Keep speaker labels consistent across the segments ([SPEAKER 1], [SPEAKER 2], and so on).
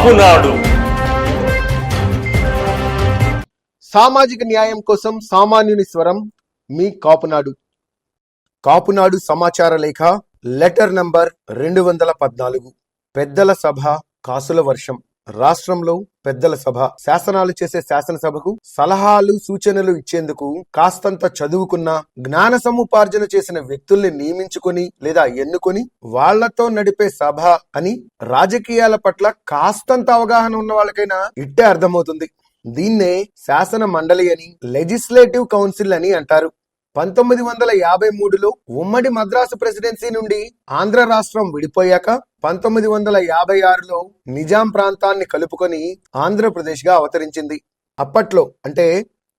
[SPEAKER 1] కాపునాడు
[SPEAKER 2] సామాజిక న్యాయం కోసం సామాన్యుని స్వరం మీ కాపునాడు. కాపునాడు సమాచార లేఖ లెటర్ నంబర్ రెండు వందల పద్నాలుగు. పెద్దల సభ కాసుల వర్షం. రాష్ట్రంలో పెద్దల సభ శాసనాలు చేసే శాసనసభకు సలహాలు సూచనలు ఇచ్చేందుకు కాస్తంత చదువుకున్న జ్ఞాన సముపార్జన చేసిన వ్యక్తుల్ని నియమించుకొని లేదా ఎన్నుకొని వాళ్ళతో నడిపే సభ అని రాజకీయాల పట్ల కాస్తంత అవగాహన ఉన్న వాళ్ళకైనా ఇట్టే అర్థమవుతుంది. దీన్నే శాసన మండలి అని లెజిస్లేటివ్ కౌన్సిల్ అని అంటారు. పంతొమ్మిది వందల యాభై మూడులో ఉమ్మడి మద్రాసు ప్రెసిడెన్సీ నుండి ఆంధ్ర రాష్ట్రం విడిపోయాక పంతొమ్మిది వందల యాభై ఆరులో నిజాం ప్రాంతాన్ని కలుపుకొని ఆంధ్రప్రదేశ్గా అవతరించింది. అప్పట్లో అంటే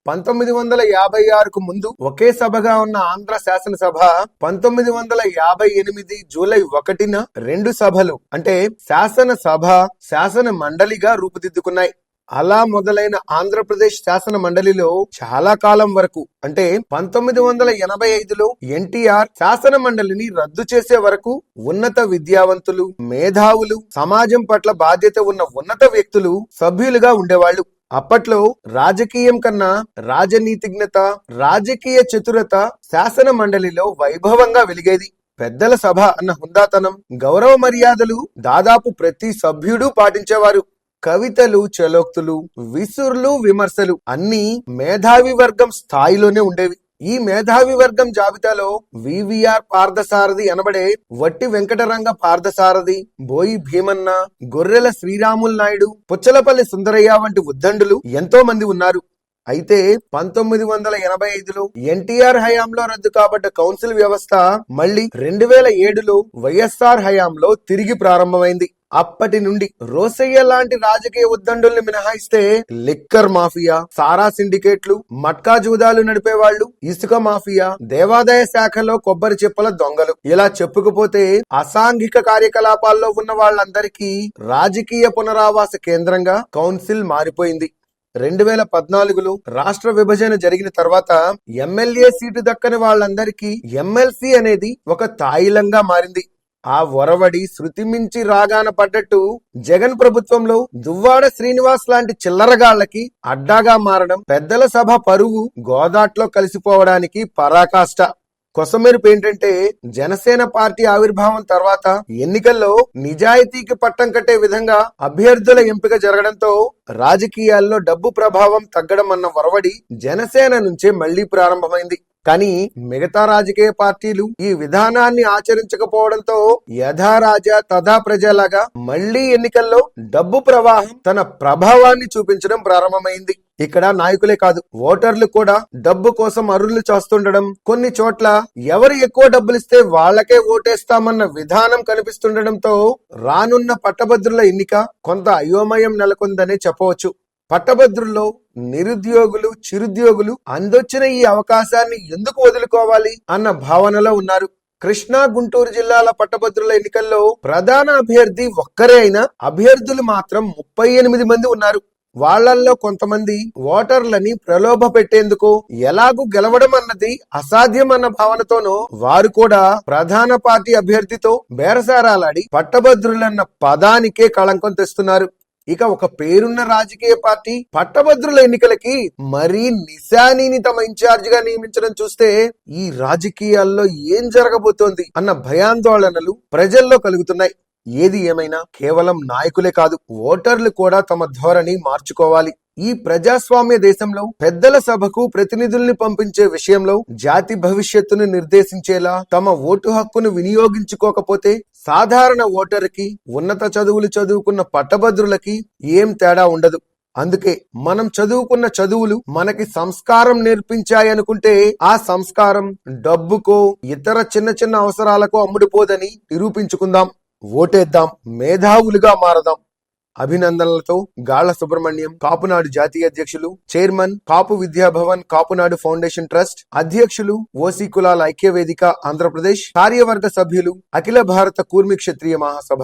[SPEAKER 2] పంతొమ్మిది వందల యాభై ఆరుకు ముందు ఒకే సభగా ఉన్న ఆంధ్ర శాసనసభ పంతొమ్మిది వందల యాభై ఎనిమిది జూలై ఒకటిన రెండు సభలు అంటే శాసన సభ శాసన మండలిగా రూపుదిద్దుకున్నాయి. అలా మొదలైన ఆంధ్రప్రదేశ్ శాసన మండలిలో చాలా కాలం వరకు అంటే పంతొమ్మిది వందల ఎనభై ఐదులో ఎన్టీఆర్ శాసన మండలిని రద్దు చేసే వరకు ఉన్నత విద్యావంతులు మేధావులు సమాజం పట్ల బాధ్యత ఉన్న ఉన్నత వ్యక్తులు సభ్యులుగా ఉండేవాళ్ళు. అప్పట్లో రాజకీయం కన్నా రాజనీతిజ్ఞత రాజకీయ చతురత శాసన మండలిలో వైభవంగా వెలిగేది. పెద్దల సభ అన్న హుందాతనం గౌరవ మర్యాదలు దాదాపు ప్రతి సభ్యుడు పాటించేవారు. కవితలు చలోక్తులు విసురులు విమర్శలు అన్ని మేధావి వర్గం స్థాయిలోనే ఉండేవి. ఈ మేధావి వర్గం జాబితాలో వివిఆర్ పార్థసారథి అనబడే వట్టి వెంకటరంగ పార్థసారథి బోయి భీమన్న గొర్రెల శ్రీరాములు నాయుడు పుచ్చలపల్లి సుందరయ్య వంటి ఉద్దండులు ఎంతో మంది ఉన్నారు. అయితే పంతొమ్మిది వందల ఎనభై ఐదులో ఎన్టీఆర్ హయాంలో రద్దు కాబడ్డ కౌన్సిల్ వ్యవస్థ మళ్ళీ రెండు వేల ఏడులో వైఎస్ఆర్ హయాంలో తిరిగి ప్రారంభమైంది. అప్పటి నుండి రోసయ్య లాంటి రాజకీయ ఉద్దండుల్ని మినహాయిస్తే లిక్కర్ మాఫియా సారా సిండికేట్లు మట్కా జూదాలు నడిపే వాళ్ళు ఇసుక మాఫియా దేవాదాయ శాఖలో కొబ్బరి చెప్పుల దొంగలు. ఇలా చెప్పుకుపోతే అసాంఘిక కార్యకలాపాల్లో ఉన్న వాళ్ళందరికీ రాజకీయ పునరావాస కేంద్రంగా కౌన్సిల్ మారిపోయింది. రెండు వేల పద్నాలుగులో రాష్ట్ర విభజన జరిగిన తర్వాత ఎమ్మెల్యే సీటు దక్కని వాళ్ళందరికీ ఎమ్మెల్సీ అనేది ఒక తాయిలంగా మారింది. ఆ ఒరవడి శృతిమించి రాగాన పడ్డట్టు జగన్ ప్రభుత్వంలో దువ్వాడ శ్రీనివాస్ లాంటి చిల్లరగాళ్ళకి అడ్డాగా మారడం పెద్దల సభ పరువు గోదాట్లో కలిసిపోవడానికి పరాకాష్ట. కొసమెరుపు ఏంటంటే జనసేన పార్టీ ఆవిర్భావం తర్వాత ఎన్నికల్లో నిజాయితీకి పట్టం కట్టే విధంగా అభ్యర్థుల ఎంపిక జరగడంతో రాజకీయాల్లో డబ్బు ప్రభావం తగ్గడం అన్న వరవడి జనసేన నుంచే మళ్ళీ ప్రారంభమైంది. కానీ మిగతా రాజకీయ పార్టీలు ఈ విధానాన్ని ఆచరించకపోవడంతో యథారాజా తథా ప్రజలాగా మళ్ళీ ఎన్నికల్లో డబ్బు ప్రవాహం తన ప్రభావాన్ని చూపించడం ప్రారంభమైంది. ఇక్కడ నాయకులే కాదు ఓటర్లు కూడా డబ్బు కోసం అరుళ్ళు చేస్తుండడం. కొన్ని చోట్ల ఎవరు ఎక్కువ డబ్బులిస్తే వాళ్ళకే ఓటేస్తామన్న విధానం కనిపిస్తుండడంతో రానున్న పట్టభద్రుల ఎన్నిక కొంత అయోమయం నెలకొందనే చెప్పవచ్చు. పట్టభద్రుల్లో నిరుద్యోగులు చిరుద్యోగులు అందొచ్చిన ఈ అవకాశాన్ని ఎందుకు వదులుకోవాలి అన్న భావనలో ఉన్నారు. కృష్ణా గుంటూరు జిల్లాల పట్టభద్రుల ఎన్నికల్లో ప్రధాన అభ్యర్థి ఒక్కరే అయినా అభ్యర్థులు మాత్రం ముప్పై ఎనిమిది మంది ఉన్నారు. వాళ్ళల్లో కొంతమంది ఓటర్లని ప్రలోభ పెట్టేందుకు ఎలాగూ గెలవడం అన్నది అసాధ్యం అన్న భావనతోనూ వారు కూడా ప్రధాన పార్టీ అభ్యర్థితో బేరసారాలాడి పట్టభద్రులన్న పదానికే కళంకం తెస్తున్నారు. ఇక ఒక పేరున్న రాజకీయ పార్టీ పట్టభద్రుల ఎన్నికలకి మరీ నిశానీని తమ ఇన్ఛార్జ్గా నియమించడం చూస్తే ఈ రాజకీయాల్లో ఏం జరగబోతోంది అన్న భయాందోళనలు ప్రజల్లో కలుగుతున్నాయి. ఏది ఏమైనా కేవలం నాయకులే కాదు ఓటర్లు కూడా తమ ధోరణి మార్చుకోవాలి. ఈ ప్రజాస్వామ్య దేశంలో పెద్దల సభకు ప్రతినిధుల్ని పంపించే విషయంలో జాతి భవిష్యత్తును నిర్దేశించేలా తమ ఓటు హక్కును వినియోగించుకోకపోతే సాధారణ ఓటర్కి ఉన్నత చదువులు చదువుకున్న పట్టభద్రులకి ఏం తేడా ఉండదు. అందుకే మనం చదువుకున్న చదువులు మనకి సంస్కారం నేర్పించాయనుకుంటే ఆ సంస్కారం డబ్బుకో ఇతర చిన్న చిన్న అవసరాలకు అమ్ముడుపోదని నిరూపించుకుందాం. ఓటేద్దాం మేధావులుగా మారదాం. అభినందనలతో గాళ్ళ సుబ్రహ్మణ్యం కాపునాడు జాతీయ అధ్యక్షులు chairman Kapu Vidyabhavan Kapunadu foundation trust అధ్యక్షులు ఓసీ కులాల ఐక్యవేదిక ఆంధ్రప్రదేశ్ కార్యవర్గ సభ్యులు అఖిల భారత కూర్మి క్షత్రియ మహాసభ.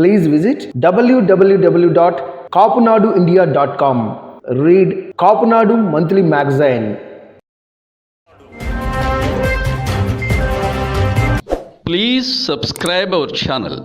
[SPEAKER 2] please visit www.kapunaduindia.com. Read Kapunadu Monthly Magazine.
[SPEAKER 3] Please subscribe our channel.